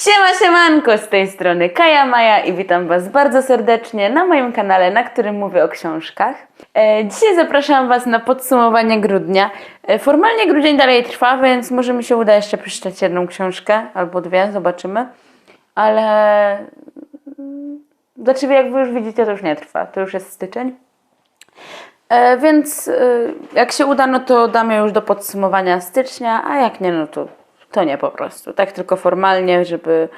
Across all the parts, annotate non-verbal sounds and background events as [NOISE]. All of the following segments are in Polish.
Siema, siemanko, z tej strony Kaja Maja i witam Was bardzo serdecznie na moim kanale, na którym mówię o książkach. E, dzisiaj zapraszam Was na podsumowanie grudnia. E, formalnie grudzień dalej trwa, więc może mi się uda jeszcze przeczytać jedną książkę albo dwie, zobaczymy. Ale... mm, Znaczy, jak Wy już widzicie, to już nie trwa, to już jest styczeń. E, więc jak się uda, no to damy już do podsumowania stycznia, a jak nie, no to, to nie po prostu. Tak tylko formalnie, żeby,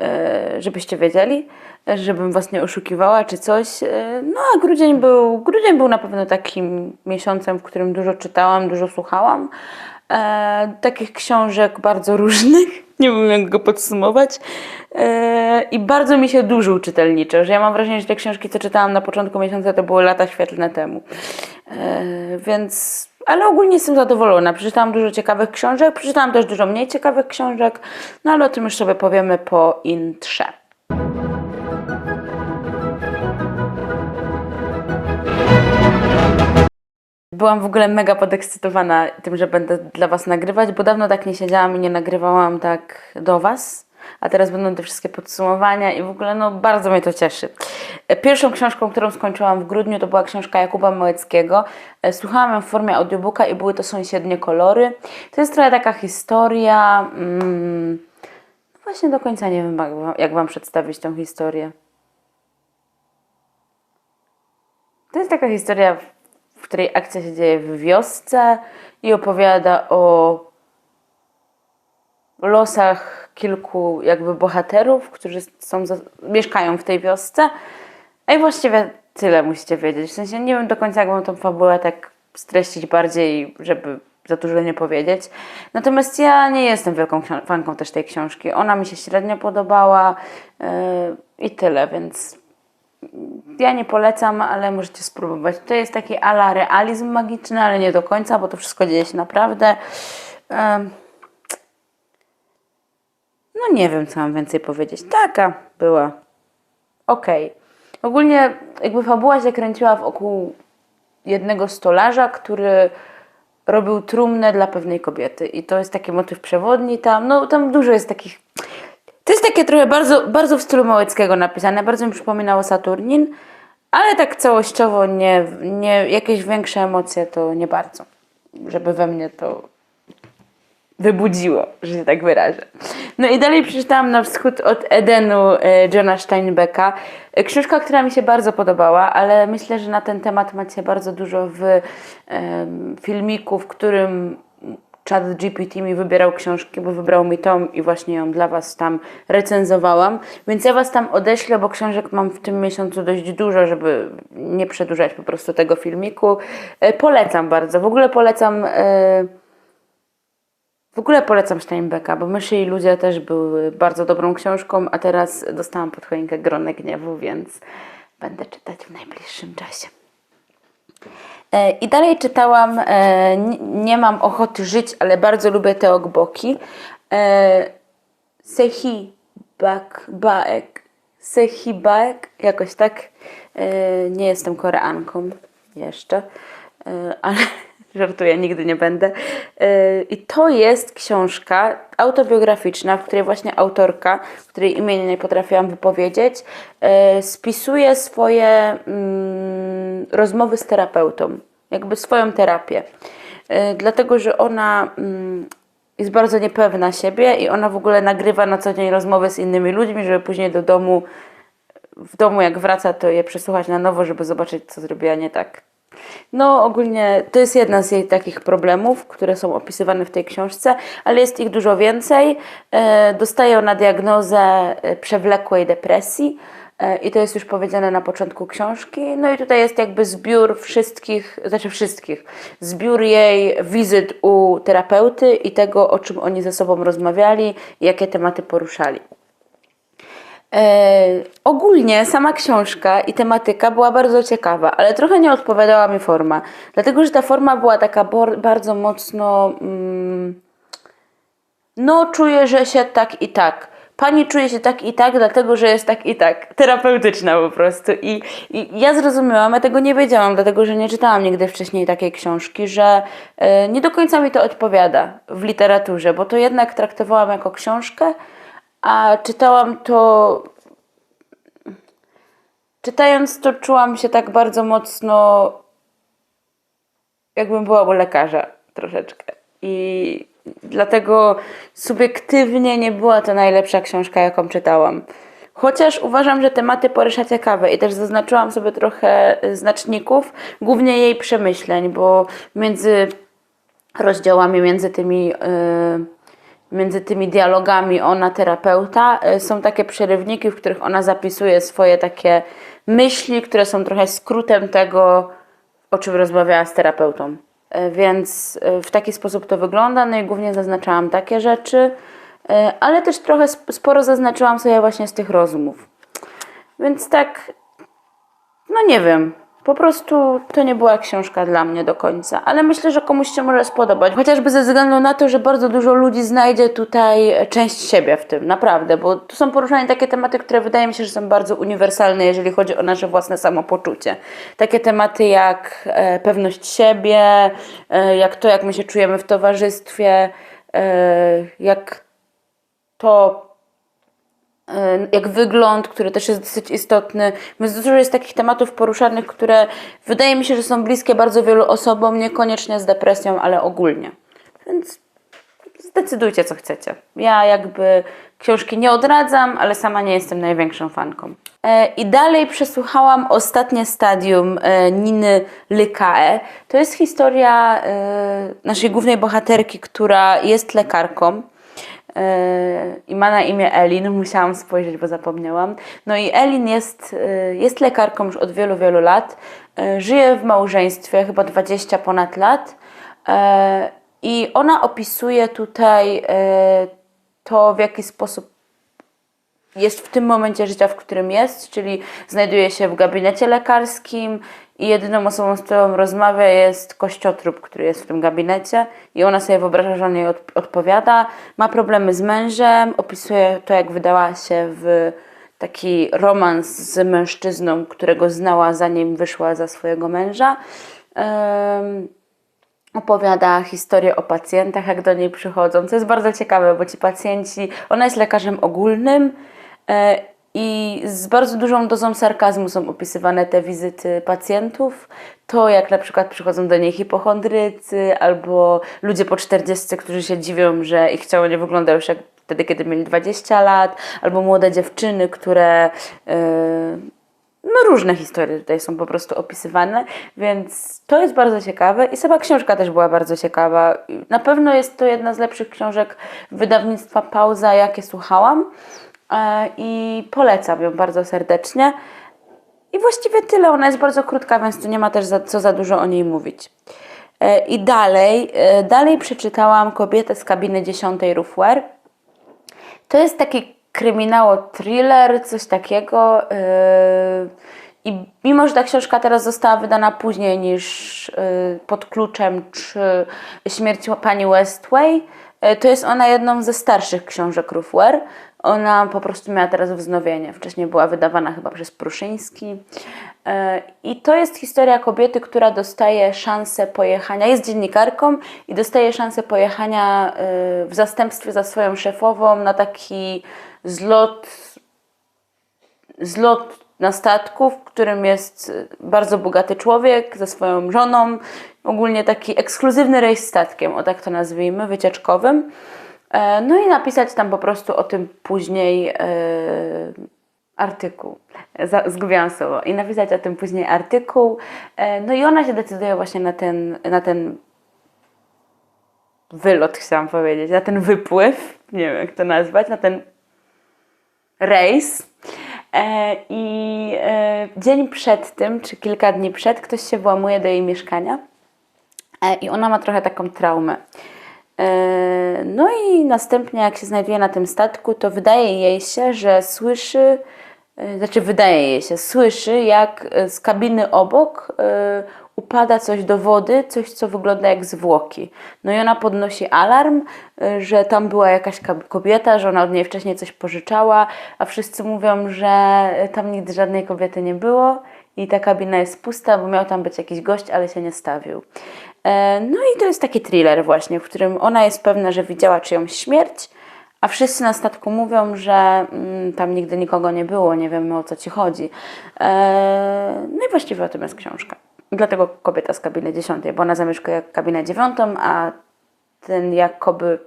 e, żebyście wiedzieli, żebym was nie oszukiwała czy coś. E, No a grudzień był, grudzień był na pewno takim miesiącem, w którym dużo czytałam, dużo słuchałam. E, takich książek bardzo różnych, [LAUGHS] nie wiem jak go podsumować. E, I bardzo mi się dłużył czytelniczo, że ja mam wrażenie, że te książki, co czytałam na początku miesiąca, to były lata świetlne temu. E, więc, ale ogólnie jestem zadowolona. Przeczytałam dużo ciekawych książek, przeczytałam też dużo mniej ciekawych książek, no ale o tym już sobie powiemy po intrze. Byłam w ogóle mega podekscytowana tym, że będę dla Was nagrywać, bo dawno tak nie siedziałam i nie nagrywałam tak do Was. A teraz będą te wszystkie podsumowania i w ogóle no bardzo mnie to cieszy. E, Pierwszą książką, którą skończyłam w grudniu, to była książka Jakuba Małeckiego. E, Słuchałam ją w formie audiobooka i były to sąsiednie kolory. To jest trochę taka historia. Mm, no właśnie do końca nie wiem, jak wam, przedstawić tą historię. To jest taka historia, w której akcja się dzieje w wiosce i opowiada o losach kilku jakby bohaterów, którzy są, mieszkają w tej wiosce. A i właściwie tyle musicie wiedzieć. W sensie nie wiem do końca, jak mam tą fabułę tak streścić bardziej, żeby za dużo nie powiedzieć. Natomiast ja nie jestem wielką fanką też tej książki. Ona mi się średnio podobała yy, i tyle, więc ja nie polecam, ale możecie spróbować. To jest taki ala realizm magiczny, ale nie do końca, bo to wszystko dzieje się naprawdę. Em, no nie wiem, co mam więcej powiedzieć. Taka była. Okej. Ogólnie jakby fabuła się kręciła wokół jednego stolarza, który robił trumnę dla pewnej kobiety. I to jest taki motyw przewodni tam. No tam dużo jest takich... To jest takie trochę bardzo, bardzo w stylu Małeckiego napisane. Bardzo mi przypominało Saturnin. Ale tak całościowo nie, nie... Jakieś większe emocje to nie bardzo. Żeby we mnie to wybudziło, że się tak wyrażę. No i dalej przeczytałam Na wschód od Edenu e, Johna Steinbecka. E, Książka, która mi się bardzo podobała, ale myślę, że na ten temat macie bardzo dużo w em, filmiku, w którym Chat GPT mi wybierał książki, bo wybrał mi tą i właśnie ją dla Was tam recenzowałam. Więc ja Was tam odeślę, bo książek mam w tym miesiącu dość dużo, żeby nie przedłużać po prostu tego filmiku. E, Polecam bardzo. W ogóle polecam... e, w ogóle polecam Steinbecka, bo Myszy i ludzie też były bardzo dobrą książką, a teraz dostałam pod choinkę Gronę Gniewu, więc będę czytać w najbliższym czasie. E, I dalej czytałam e, Nie- mam ochoty żyć, ale bardzo lubię te ogboki. E, Sehi Bak Baek. Sehi Baek, jakoś tak. Nie jestem Koreanką jeszcze, ale żartuję, nigdy nie będę. E, I to jest książka autobiograficzna, w której właśnie autorka, której imienia nie potrafiłam wypowiedzieć, e, spisuje swoje mm, rozmowy z terapeutą, jakby swoją terapię. E, Dlatego, że ona mm, jest bardzo niepewna siebie i ona w ogóle nagrywa na co dzień rozmowy z innymi ludźmi, żeby później do domu, w domu jak wraca, to je przesłuchać na nowo, żeby zobaczyć, co zrobiła nie tak. No, ogólnie to jest jedna z jej takich problemów, które są opisywane w tej książce, ale jest ich dużo więcej. E, Dostaje ona diagnozę e, przewlekłej depresji. E, I to jest już powiedziane na początku książki. No i tutaj jest jakby zbiór wszystkich, znaczy wszystkich, zbiór jej wizyt u terapeuty i tego, o czym oni ze sobą rozmawiali jakie tematy poruszali. E, ogólnie sama książka i tematyka była bardzo ciekawa, ale trochę nie odpowiadała mi forma. Dlatego, że ta forma była taka bardzo mocno. Mm, no, czuję, że się tak i tak. Pani czuje się tak i tak, dlatego że jest tak i tak. Terapeutyczna po prostu. I, I ja zrozumiałam, ja tego nie wiedziałam, dlatego że nie czytałam nigdy wcześniej takiej książki, że e, nie do końca mi to odpowiada w literaturze, bo to jednak traktowałam jako książkę, a czytałam to. Czytając to, czułam się tak bardzo mocno, jakbym była u lekarza troszeczkę. I dlatego subiektywnie nie była to najlepsza książka, jaką czytałam. Chociaż uważam, że tematy porusza ciekawe i też zaznaczyłam sobie trochę znaczników, głównie jej przemyśleń, bo między rozdziałami, między tymi, y, między tymi dialogami ona terapeuta y, są takie przerywniki, w których ona zapisuje swoje takie myśli, które są trochę skrótem tego, o czym rozmawiała z terapeutą. Y, Więc y, w taki sposób to wygląda, no i głównie zaznaczałam takie rzeczy, ale też trochę sp- sporo zaznaczyłam sobie właśnie z tych rozmów. Więc tak, no nie wiem. Po prostu to nie była książka dla mnie do końca, ale myślę, że komuś się może spodobać. Chociażby ze względu na to, że bardzo dużo ludzi znajdzie tutaj część siebie w tym, naprawdę, bo tu są poruszane takie tematy, które wydaje mi się, że są bardzo uniwersalne, jeżeli chodzi o nasze własne samopoczucie. Takie tematy jak e, pewność siebie, e, jak to, jak my się czujemy w towarzystwie, e, jak to, jak wygląd, który też jest dosyć istotny. Więc dużo jest takich tematów poruszanych, które wydaje mi się, że są bliskie bardzo wielu osobom, niekoniecznie z depresją, ale ogólnie. Więc zdecydujcie, co chcecie. Ja jakby książki nie odradzam, ale sama nie jestem największą fanką. E, I dalej przesłuchałam ostatnie stadium e, Niny Lykae. To jest historia e, naszej głównej bohaterki, która jest lekarką i ma na imię Elin. Musiałam spojrzeć, bo zapomniałam. No i Elin jest, e, jest lekarką już od wielu, wielu lat. E, Żyje w małżeństwie, chyba 20 ponad lat. I ona opisuje tutaj to, w jaki sposób jest w tym momencie życia, w którym jest, czyli znajduje się w gabinecie lekarskim i jedyną osobą, z którą rozmawia jest kościotrup, który jest w tym gabinecie i ona sobie wyobraża, że on jej od, odpowiada. Ma problemy z mężem, opisuje to, jak wydała się w taki romans z mężczyzną, którego znała zanim wyszła za swojego męża. Em, opowiada historię o pacjentach, jak do niej przychodzą, co jest bardzo ciekawe, bo ci pacjenci, ona jest lekarzem ogólnym i z bardzo dużą dozą sarkazmu są opisywane te wizyty pacjentów. To, jak na przykład przychodzą do niej hipochondrycy albo ludzie po 40, którzy się dziwią, że ich ciało nie wygląda już jak wtedy, kiedy mieli 20 lat, albo młode dziewczyny, które. e, no różne historie tutaj są po prostu opisywane, więc to jest bardzo ciekawe i sama książka też była bardzo ciekawa. Na pewno jest to jedna z lepszych książek wydawnictwa Pauza, jakie słuchałam e, i polecam ją bardzo serdecznie. I właściwie tyle, ona jest bardzo krótka, więc tu nie ma też za, co za dużo o niej mówić. E, I dalej, e, dalej przeczytałam Kobietę z kabiny 10 Roofware. To jest taki kryminało thriller, coś takiego. I mimo, że ta książka teraz została wydana później niż Pod kluczem czy Śmierć pani Westway, to jest ona jedną ze starszych książek Roofware. Ona po prostu miała teraz wznowienie. Wcześniej była wydawana chyba przez Pruszyński. Yy, I to jest historia kobiety, która dostaje szansę pojechania, jest dziennikarką i dostaje szansę pojechania yy, w zastępstwie za swoją szefową na taki zlot, zlot na statku, w którym jest bardzo bogaty człowiek ze swoją żoną. Ogólnie taki ekskluzywny rejs statkiem, o tak to nazwijmy, wycieczkowym. E, No i napisać tam po prostu o tym później e, artykuł. Zgubiłam słowo. I napisać o tym później artykuł. E, No i ona się decyduje właśnie na ten, na ten wylot, chciałam powiedzieć, na ten wypływ, nie wiem jak to nazwać, na ten rejs. I dzień przed tym, czy kilka dni przed, ktoś się włamuje do jej mieszkania i ona ma trochę taką traumę. E, No i następnie, jak się znajduje na tym statku, to wydaje jej się, że słyszy, e, znaczy wydaje jej się, słyszy, jak z kabiny obok e, upada coś do wody, coś co wygląda jak zwłoki. No i ona podnosi alarm, że tam była jakaś kobieta, że ona od niej wcześniej coś pożyczała, a wszyscy mówią, że tam nigdy żadnej kobiety nie było i ta kabina jest pusta, bo miał tam być jakiś gość, ale się nie stawił. E, No i to jest taki thriller właśnie, w którym ona jest pewna, że widziała czyjąś śmierć, A wszyscy na statku mówią, że mm, tam nigdy nikogo nie było, nie wiemy o co ci chodzi. Eee, no i właściwie o tym jest książka. Dlatego kobieta z kabiny 10, bo ona zamieszkuje kabinę 9, a ten jakoby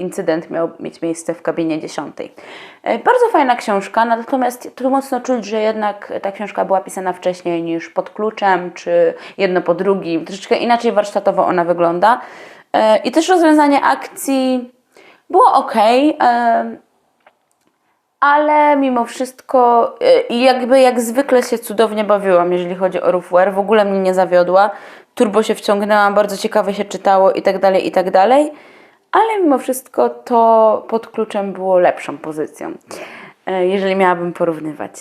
incydent miał mieć miejsce w kabinie 10. E, Bardzo fajna książka, natomiast tu mocno czuć, że jednak ta książka była pisana wcześniej niż pod kluczem, czy jedno po drugim. Troszeczkę inaczej warsztatowo ona wygląda. E, I też rozwiązanie akcji było ok, ale mimo wszystko e, jakby jak zwykle się cudownie bawiłam, jeżeli chodzi o Roofware. W ogóle mnie nie zawiodła. Turbo się wciągnęłam, bardzo ciekawe się czytało i tak dalej, i tak dalej. Ale mimo wszystko to pod kluczem było lepszą pozycją, e, jeżeli miałabym porównywać.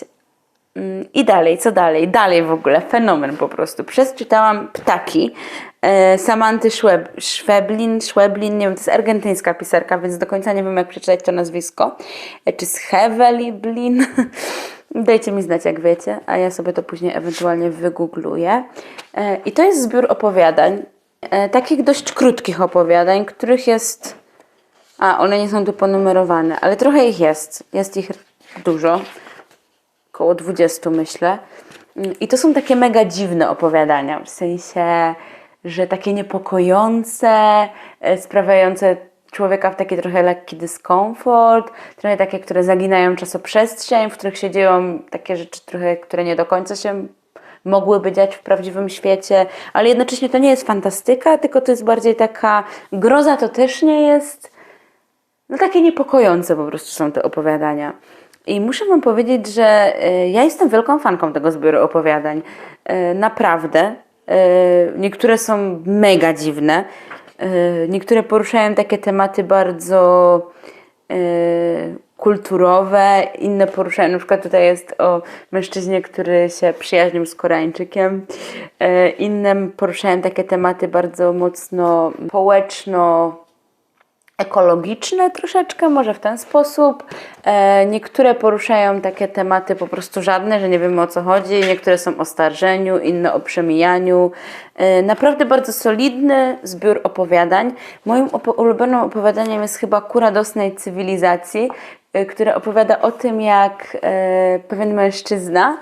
Mm, I dalej, co dalej? Dalej w ogóle, fenomen po prostu. Przeczytałam Ptaki e, Samanty Szweb, Szweblin, Szweblin, nie wiem, to jest argentyńska pisarka, więc do końca nie wiem jak przeczytać to nazwisko. E, czy Scheweliblin? [LAUGHS] Dajcie mi znać jak wiecie, a ja sobie to później ewentualnie wygoogluję. I to jest zbiór opowiadań, takich dość krótkich opowiadań, których jest... A, one nie są tu ponumerowane, ale trochę ich jest. Jest ich dużo około 20 myślę. Mm, I to są takie mega dziwne opowiadania, w sensie, że takie niepokojące, e, sprawiające człowieka w taki trochę lekki dyskomfort, trochę takie, które zaginają czasoprzestrzeń, w których się dzieją takie rzeczy trochę, które nie do końca się mogłyby dziać w prawdziwym świecie, ale jednocześnie to nie jest fantastyka, tylko to jest bardziej taka groza, to też nie jest, no takie niepokojące po prostu są te opowiadania. I muszę Wam powiedzieć, że e, ja jestem wielką fanką tego zbioru opowiadań. E, Naprawdę. E, Niektóre są mega dziwne. Niektóre poruszają takie tematy bardzo kulturowe, inne poruszają, na przykład tutaj jest o mężczyźnie, który się przyjaźnił z Koreańczykiem, E, inne poruszają takie tematy bardzo mocno społeczno ekologiczne troszeczkę, może w ten sposób. E, niektóre poruszają takie tematy po prostu żadne, że nie wiemy o co chodzi. Niektóre są o starzeniu, inne o przemijaniu. E, naprawdę bardzo solidny zbiór opowiadań. Moim ulubionym opowiadaniem jest chyba Kura Dosnej Cywilizacji, które opowiada o tym, jak e, pewien mężczyzna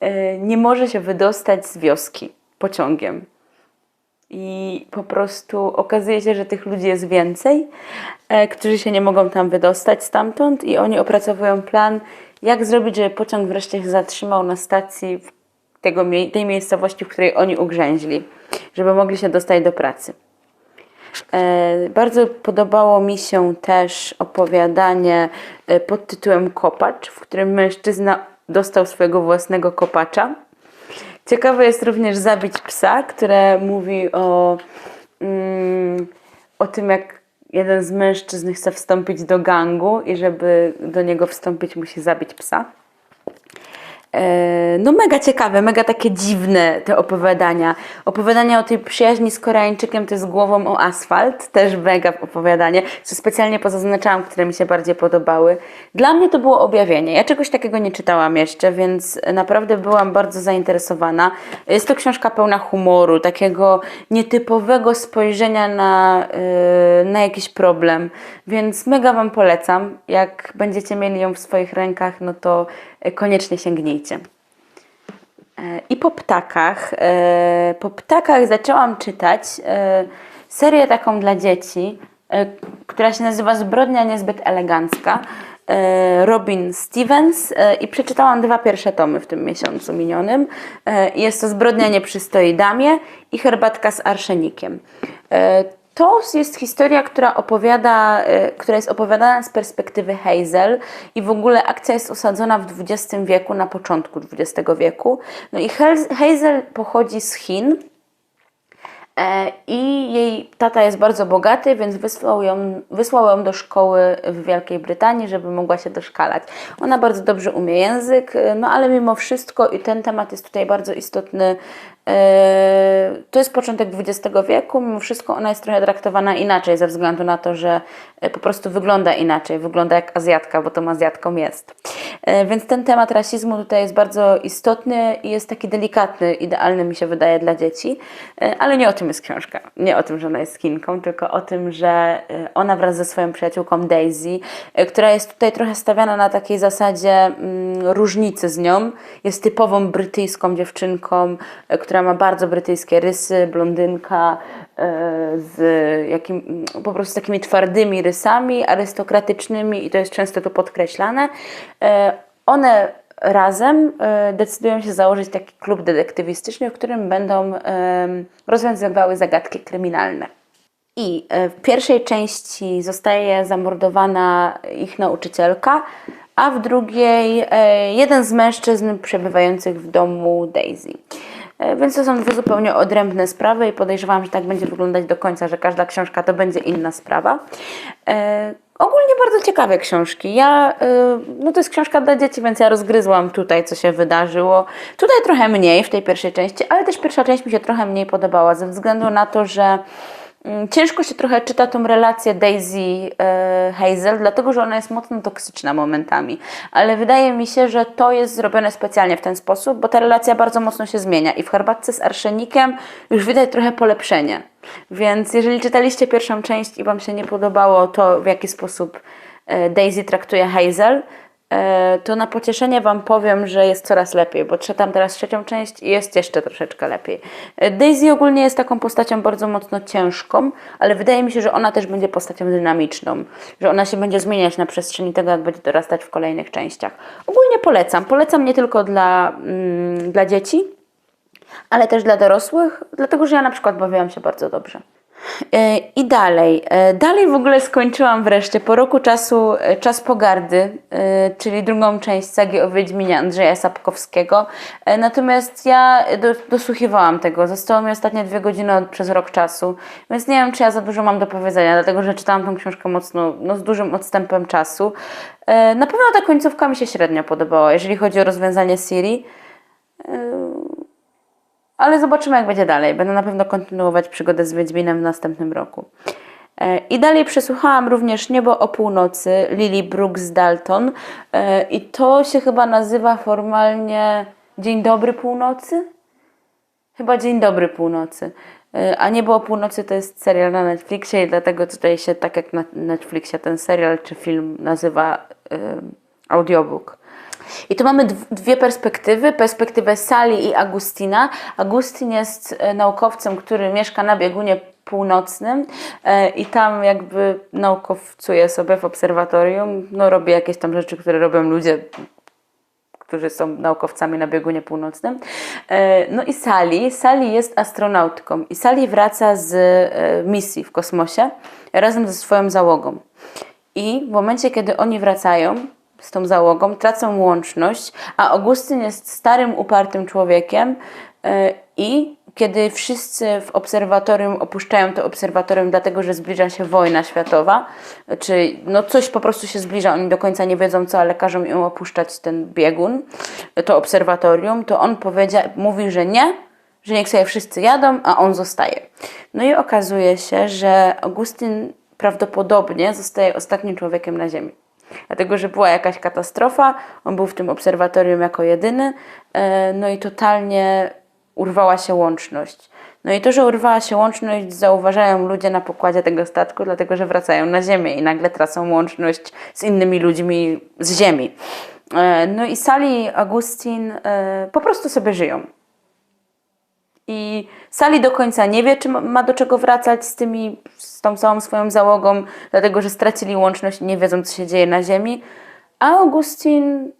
e, nie może się wydostać z wioski pociągiem. I po prostu okazuje się, że tych ludzi jest więcej, e, którzy się nie mogą tam wydostać stamtąd, i oni opracowują plan, jak zrobić, żeby pociąg wreszcie się zatrzymał na stacji tego, tej miejscowości, w której oni ugrzęźli, żeby mogli się dostać do pracy. E, Bardzo podobało mi się też opowiadanie e, pod tytułem Kopacz, w którym mężczyzna dostał swojego własnego kopacza. Ciekawe jest również Zabić psa, które mówi o, mm, o tym, jak jeden z mężczyzn chce wstąpić do gangu i żeby do niego wstąpić, musi zabić psa. E, No mega ciekawe, mega takie dziwne te opowiadania. Opowiadania o tej przyjaźni z Koreańczykiem to jest głową o asfalt, też mega opowiadanie, co specjalnie pozaznaczałam, które mi się bardziej podobały. Dla mnie to było objawienie. Ja czegoś takiego nie czytałam jeszcze, więc naprawdę byłam bardzo zainteresowana. Jest to książka pełna humoru, takiego nietypowego spojrzenia na, yy, na jakiś problem, więc mega Wam polecam. Jak będziecie mieli ją w swoich rękach, no to e, koniecznie sięgnijcie. E, I po ptakach. e, Po ptakach zaczęłam czytać e, serię taką dla dzieci, e, która się nazywa Zbrodnia niezbyt elegancka. e, Robin Stevens e, i przeczytałam dwa pierwsze tomy w tym miesiącu minionym. E, Jest to Zbrodnia nie przystoi damie i Herbatka z arszenikiem. To jest historia, która opowiada, e, która jest opowiadana z perspektywy Hazel i w ogóle akcja jest osadzona w XX wieku, na początku XX wieku. No i Hazel pochodzi z Chin, E, I jej tata jest bardzo bogaty, więc wysłał ją, wysłał ją do szkoły w Wielkiej Brytanii, żeby mogła się doszkalać. Ona bardzo dobrze umie język, e, no ale mimo wszystko, i ten temat jest tutaj bardzo istotny, to jest początek XX wieku, mimo wszystko ona jest trochę traktowana inaczej, ze względu na to, że e, po prostu wygląda inaczej, wygląda jak Azjatka, bo tą Azjatką jest. E, Więc ten temat rasizmu tutaj jest bardzo istotny i jest taki delikatny, idealny mi się wydaje dla dzieci. E, Ale nie o tym jest książka. Nie o tym, że ona jest Chinką, tylko o tym, że ona wraz ze swoją przyjaciółką Daisy, która jest tutaj trochę stawiana na takiej zasadzie mm, różnicy z nią, jest typową brytyjską dziewczynką, e, która ma bardzo brytyjskie rysy, blondynka, e, z jakim, po prostu takimi twardymi rysami, arystokratycznymi i to jest często to podkreślane. E, One razem e, decydują się założyć taki klub detektywistyczny, w którym będą rozwiązywały zagadki kryminalne. I w pierwszej części zostaje zamordowana ich nauczycielka, a w drugiej jeden z mężczyzn przebywających w domu Daisy. E, Więc to są dwie zupełnie odrębne sprawy i podejrzewam, że tak będzie wyglądać do końca, że każda książka to będzie inna sprawa. E, ogólnie bardzo ciekawe książki. Ja, e, no to jest książka dla dzieci, więc ja rozgryzłam tutaj, co się wydarzyło. Tutaj trochę mniej w tej pierwszej części, ale też pierwsza część mi się trochę mniej podobała, ze względu na to, że Ciężko się trochę czyta tą relację Daisy e, Hazel, dlatego że ona jest mocno toksyczna momentami. Ale wydaje mi się, że to jest zrobione specjalnie w ten sposób, bo ta relacja bardzo mocno się zmienia i w herbatce z arszenikiem już widać trochę polepszenie. Więc jeżeli czytaliście pierwszą część i Wam się nie podobało to, w jaki sposób e, Daisy traktuje Hazel, to na pocieszenie Wam powiem, że jest coraz lepiej, bo czytam teraz trzecią część i jest jeszcze troszeczkę lepiej. E, Daisy ogólnie jest taką postacią bardzo mocno ciężką, ale wydaje mi się, że ona też będzie postacią dynamiczną, że ona się będzie zmieniać na przestrzeni tego, jak będzie dorastać w kolejnych częściach. Ogólnie polecam. Polecam nie tylko dla, mm, dla dzieci, ale też dla dorosłych, dlatego że ja na przykład bawiłam się bardzo dobrze. E, I dalej. E, Dalej w ogóle skończyłam wreszcie po roku czasu e, Czas Pogardy, czyli drugą część sagi o Wiedźminie Andrzeja Sapkowskiego. Natomiast ja do, dosłuchiwałam tego. Zostało mi ostatnie dwie godziny od, przez rok czasu, więc nie wiem, czy ja za dużo mam do powiedzenia, dlatego że czytałam tą książkę mocno, no, z dużym odstępem czasu. Na pewno ta końcówka mi się średnio podobała, jeżeli chodzi o rozwiązanie Siri. Ale zobaczymy, jak będzie dalej. Będę na pewno kontynuować przygodę z Wiedźminem w następnym roku. E, I dalej przesłuchałam również Niebo o północy Lily Brooks Dalton. E, I to się chyba nazywa formalnie Dzień dobry północy? Chyba Dzień dobry północy. E, A Niebo o północy to jest serial na Netflixie i dlatego tutaj się tak jak na Netflixie ten serial czy film nazywa audiobook. I tu mamy dw- dwie perspektywy, perspektywę Sali i Agustina. Agustin jest e, naukowcem, który mieszka na biegunie północnym e, i tam jakby naukowcuje sobie w obserwatorium, no robi jakieś tam rzeczy, które robią ludzie którzy są naukowcami na biegunie północnym. E, No i Sally. Sally jest astronautką i Sally wraca z misji w kosmosie razem ze swoją załogą. I w momencie, kiedy oni wracają z tą załogą, tracą łączność, a Augustyn jest starym, upartym człowiekiem e, i kiedy wszyscy w obserwatorium opuszczają to obserwatorium, dlatego że zbliża się wojna światowa, czy no coś po prostu się zbliża, oni do końca nie wiedzą co, ale każą im opuszczać ten biegun, to obserwatorium, to on powiedzia, mówi, że nie, że niech sobie wszyscy jadą, a on zostaje. No i okazuje się, że Augustyn prawdopodobnie zostaje ostatnim człowiekiem na Ziemi. Dlatego, że była jakaś katastrofa, on był w tym obserwatorium jako jedyny, e, no i totalnie urwała się łączność. No i to, że urwała się łączność, zauważają ludzie na pokładzie tego statku, dlatego że wracają na Ziemię i nagle tracą łączność z innymi ludźmi z Ziemi. E, No i Sally i Augustin e, po prostu sobie żyją. I Sally do końca nie wie, czy ma- do czego wracać z tymi, z tą całą swoją załogą, dlatego że stracili łączność i nie wiedzą, co się dzieje na Ziemi. A Augustin.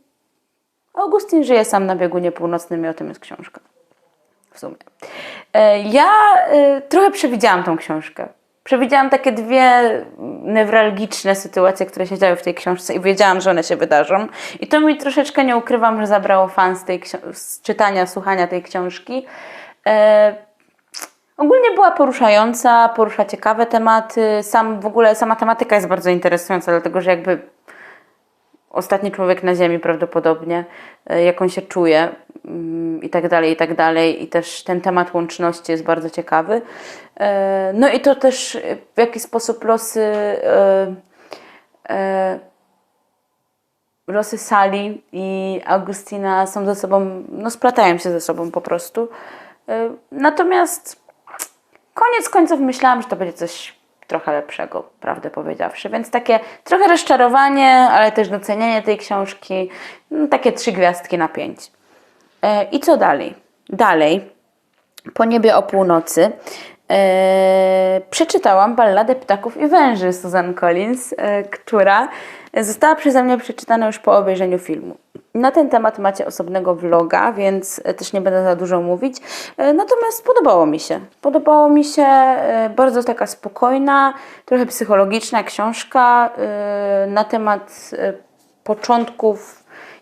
Augustin żyje sam na biegunie północnym i o tym jest książka. W sumie. E, Ja e, trochę przewidziałam tą książkę. Przewidziałam takie dwie newralgiczne sytuacje, które się działy w tej książce i wiedziałam, że one się wydarzą. I to mi troszeczkę nie ukrywam, że zabrało fan z, tej z czytania, słuchania tej książki. E, Ogólnie była poruszająca, porusza ciekawe tematy. Sam w ogóle sama tematyka jest bardzo interesująca, dlatego że jakby ostatni człowiek na Ziemi prawdopodobnie, e, jak on się czuje mm, i tak dalej, i tak dalej. I też ten temat łączności jest bardzo ciekawy. E, No i to też w jaki sposób losy losy Sali i Augustina są ze sobą, no splatają się ze sobą po prostu. Y, Natomiast koniec końców myślałam, że to będzie coś trochę lepszego, prawdę powiedziawszy. Więc takie trochę rozczarowanie, ale też docenianie tej książki. No, takie trzy gwiazdki na pięć. E, I co dalej? Dalej, po niebie o północy, e, przeczytałam Balladę Ptaków i Węży Susan Collins, e, która została przeze mnie przeczytana już po obejrzeniu filmu. Na ten temat macie osobnego vloga, więc e, też nie będę za dużo mówić. E, Natomiast podobało mi się. Podobało mi się bardzo taka spokojna, trochę psychologiczna książka na temat początków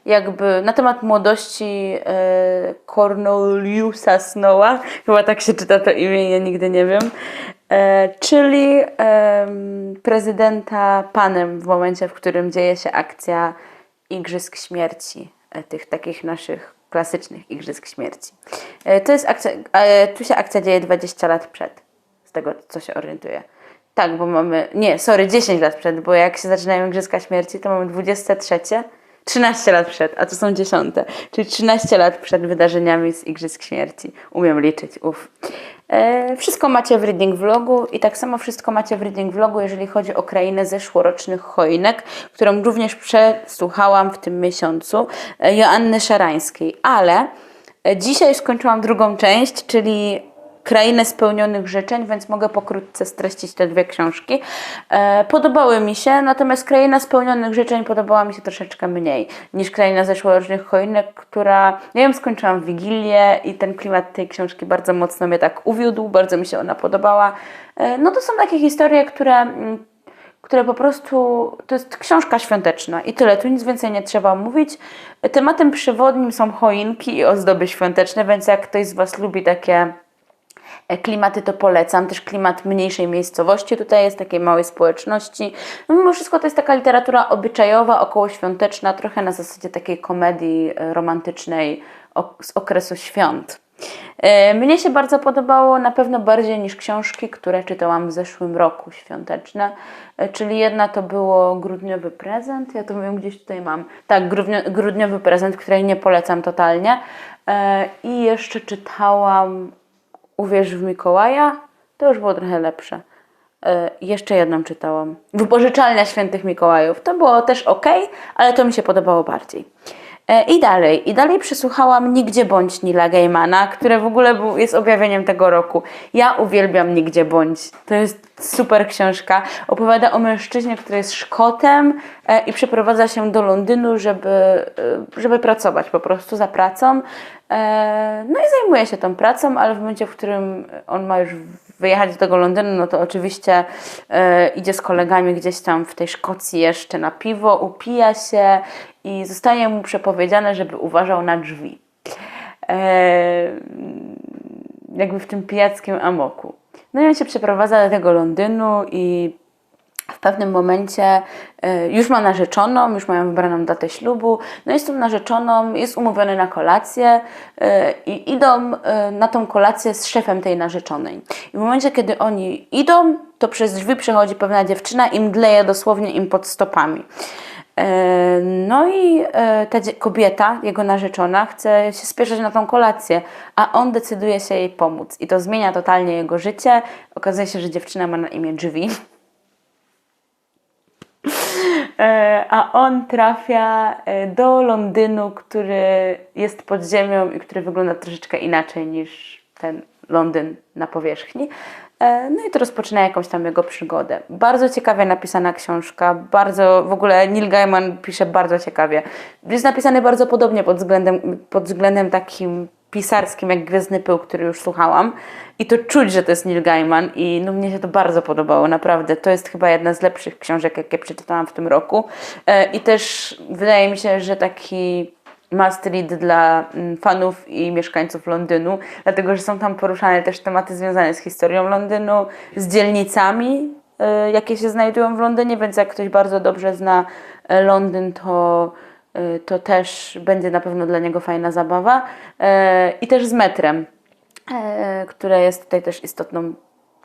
jakby na temat młodości e, Corneliusa Snowa, [LAUGHS] chyba tak się czyta to imię, ja nigdy nie wiem, e, czyli em, prezydenta panem w momencie, w którym dzieje się akcja Igrzysk Śmierci, e, tych takich naszych klasycznych Igrzysk Śmierci. E, to jest akcja, e, tu się akcja dzieje 20 lat przed, z tego co się orientuję. Tak, bo mamy, nie, sorry, 10 lat przed, bo jak się zaczynają Igrzyska Śmierci, to mamy 23, 13 lat przed, a to są dziesiąte, czyli 13 lat przed wydarzeniami z Igrzysk Śmierci. Umiem liczyć, uff. E, wszystko macie w reading vlogu i tak samo wszystko macie w reading vlogu, jeżeli chodzi o krainę zeszłorocznych choinek, którą również przesłuchałam w tym miesiącu, e, Joanny Szarańskiej. Ale e, dzisiaj skończyłam drugą część, czyli Krainę spełnionych życzeń, więc mogę pokrótce streścić te dwie książki. E, podobały mi się, natomiast Kraina spełnionych życzeń podobała mi się troszeczkę mniej niż Kraina zeszłorocznych choinek, która, nie wiem, skończyłam Wigilię i ten klimat tej książki bardzo mocno mnie tak uwiódł, bardzo mi się ona podobała. E, no to są takie historie, które które po prostu to jest książka świąteczna i tyle, tu nic więcej nie trzeba mówić. Tematem przewodnim są choinki i ozdoby świąteczne, więc jak ktoś z Was lubi takie klimaty, to polecam. Też klimat mniejszej miejscowości tutaj jest, takiej małej społeczności. No mimo wszystko to jest taka literatura obyczajowa, okołoświąteczna, trochę na zasadzie takiej komedii e, romantycznej z okresu świąt. E, Mnie się bardzo podobało, na pewno bardziej niż książki, które czytałam w zeszłym roku świąteczne. E, Czyli jedna to było grudniowy prezent, ja to wiem gdzieś tutaj mam. Tak, grudnio, grudniowy prezent, której nie polecam totalnie. E, I jeszcze czytałam Uwierz w Mikołaja, to już było trochę lepsze. E, jeszcze jedną czytałam. Wypożyczalnia Świętych Mikołajów. To było też ok, ale to mi się podobało bardziej. E, I dalej, i dalej przesłuchałam Nigdzie Bądź Nila Gaimana, które w ogóle był, jest objawieniem tego roku. Ja uwielbiam Nigdzie Bądź. To jest super książka. Opowiada o mężczyźnie, który jest Szkotem e, i przeprowadza się do Londynu, żeby, e, żeby pracować po prostu za pracą. No i zajmuje się tą pracą, ale w momencie, w którym on ma już wyjechać do tego Londynu, no to oczywiście e, idzie z kolegami gdzieś tam w tej Szkocji jeszcze na piwo, upija się i zostaje mu przepowiedziane, żeby uważał na drzwi. E, jakby w tym pijackim amoku. No i on się przeprowadza do tego Londynu i w pewnym momencie e, już ma narzeczoną, już mają wybraną datę ślubu, no jest tą narzeczoną, jest umówiony na kolację e, i idą e, na tą kolację z szefem tej narzeczonej. I w momencie, kiedy oni idą, to przez drzwi przechodzi pewna dziewczyna i mdleje dosłownie im pod stopami. No i ta kobieta, jego narzeczona, chce się spieszyć na tą kolację, a on decyduje się jej pomóc. I to zmienia totalnie jego życie. Okazuje się, że dziewczyna ma na imię Drzwi. E, a on trafia e, do Londynu, który jest pod ziemią i który wygląda troszeczkę inaczej niż ten Londyn na powierzchni. E, No i to rozpoczyna jakąś tam jego przygodę. Bardzo ciekawie napisana książka, bardzo, w ogóle Neil Gaiman pisze bardzo ciekawie. Jest napisany bardzo podobnie pod względem, pod względem takim pisarskim, jak Gwiezdny Pył, który już słuchałam. I to czuć, że to jest Neil Gaiman i no mnie się to bardzo podobało, naprawdę. To jest chyba jedna z lepszych książek, jakie przeczytałam w tym roku. E, I też wydaje mi się, że taki must read dla mm, fanów i mieszkańców Londynu, dlatego że są tam poruszane też tematy związane z historią Londynu, z dzielnicami, e, jakie się znajdują w Londynie, więc jak ktoś bardzo dobrze zna e, Londyn, to, to też będzie na pewno dla niego fajna zabawa. E, I też z metrem, e, które jest tutaj też istotną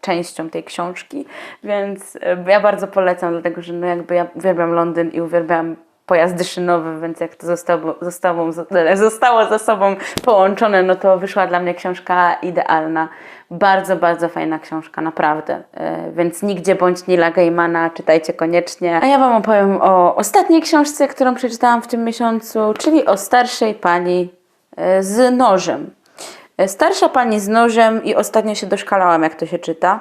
częścią tej książki, więc ja bardzo polecam, dlatego że no jakby ja uwielbiam Londyn i uwielbiam pojazdy szynowe, więc jak to zostało, zostało, zostało ze sobą połączone, no to wyszła dla mnie książka idealna. Bardzo, bardzo fajna książka, naprawdę. E, Więc nigdzie bądź Nila Gaimana, czytajcie koniecznie. A ja Wam opowiem o ostatniej książce, którą przeczytałam w tym miesiącu, czyli o starszej pani e, z nożem. E, Starsza pani z nożem i ostatnio się doszkalałam, jak to się czyta.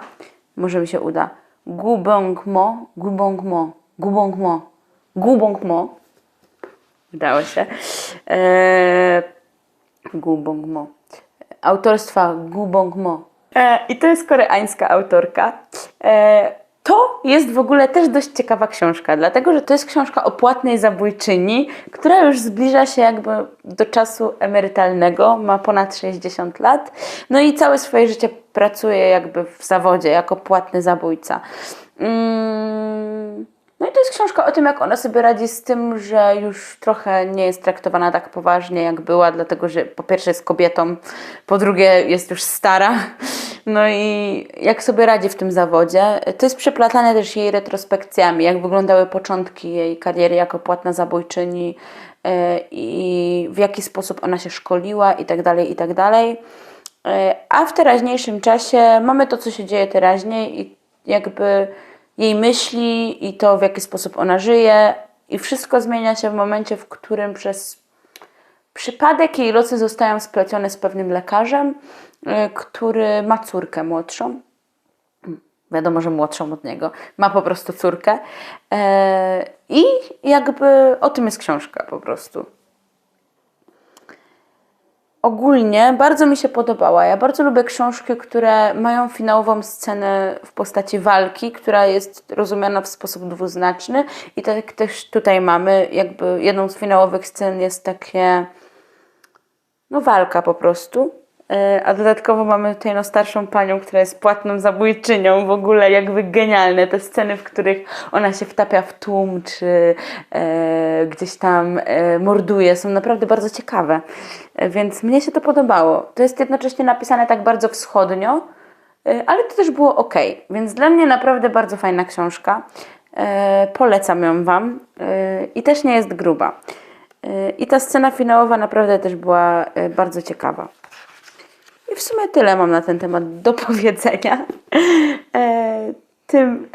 Może mi się uda. Gubong mo, gubong mo, gubong mo, gubong mo. Udało się. Eee, Gubong Mo. Autorstwa Gubong Mo. E, I to jest koreańska autorka. E, to jest w ogóle też dość ciekawa książka, dlatego że to jest książka o płatnej zabójczyni, która już zbliża się jakby do czasu emerytalnego, ma ponad 60 lat, no i całe swoje życie pracuje jakby w zawodzie jako płatny zabójca. Mm, no i to jest książka o tym, jak ona sobie radzi z tym, że już trochę nie jest traktowana tak poważnie, jak była, dlatego że po pierwsze jest kobietą, po drugie jest już stara. No i jak sobie radzi w tym zawodzie. To jest przeplatane też jej retrospekcjami, jak wyglądały początki jej kariery jako płatna zabójczyni e, i w jaki sposób ona się szkoliła i tak dalej, i tak dalej. E, A w teraźniejszym czasie mamy to, co się dzieje teraźniej i jakby jej myśli i to, w jaki sposób ona żyje i wszystko zmienia się w momencie, w którym przez przypadek jej losy zostają splecione z pewnym lekarzem, y, który ma córkę młodszą. Wiadomo, że młodszą od niego. Ma po prostu córkę. E, I jakby o tym jest książka po prostu. Ogólnie bardzo mi się podobała. Ja bardzo lubię książki, które mają finałową scenę w postaci walki, która jest rozumiana w sposób dwuznaczny. I tak też tutaj mamy, jakby jedną z finałowych scen jest takie, no walka po prostu. E, A dodatkowo mamy tutaj no, starszą panią, która jest płatną zabójczynią, w ogóle jakby genialne. Te sceny, w których ona się wtapia w tłum, czy e, gdzieś tam e, morduje, są naprawdę bardzo ciekawe. E, więc mnie się to podobało. To jest jednocześnie napisane tak bardzo wschodnio, e, ale to też było ok. Więc dla mnie naprawdę bardzo fajna książka. E, polecam ją Wam e, i też nie jest gruba. E, I ta scena finałowa naprawdę też była e, bardzo ciekawa. I w sumie tyle mam na ten temat do powiedzenia. E, tym,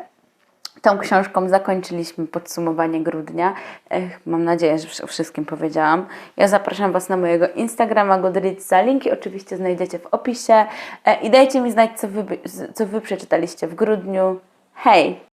tą książką zakończyliśmy podsumowanie grudnia. E, mam nadzieję, że o wszystkim powiedziałam. Ja zapraszam Was na mojego Instagrama Goodreadsa. Linki oczywiście znajdziecie w opisie. E, I dajcie mi znać, co wy, co wy przeczytaliście w grudniu. Hej!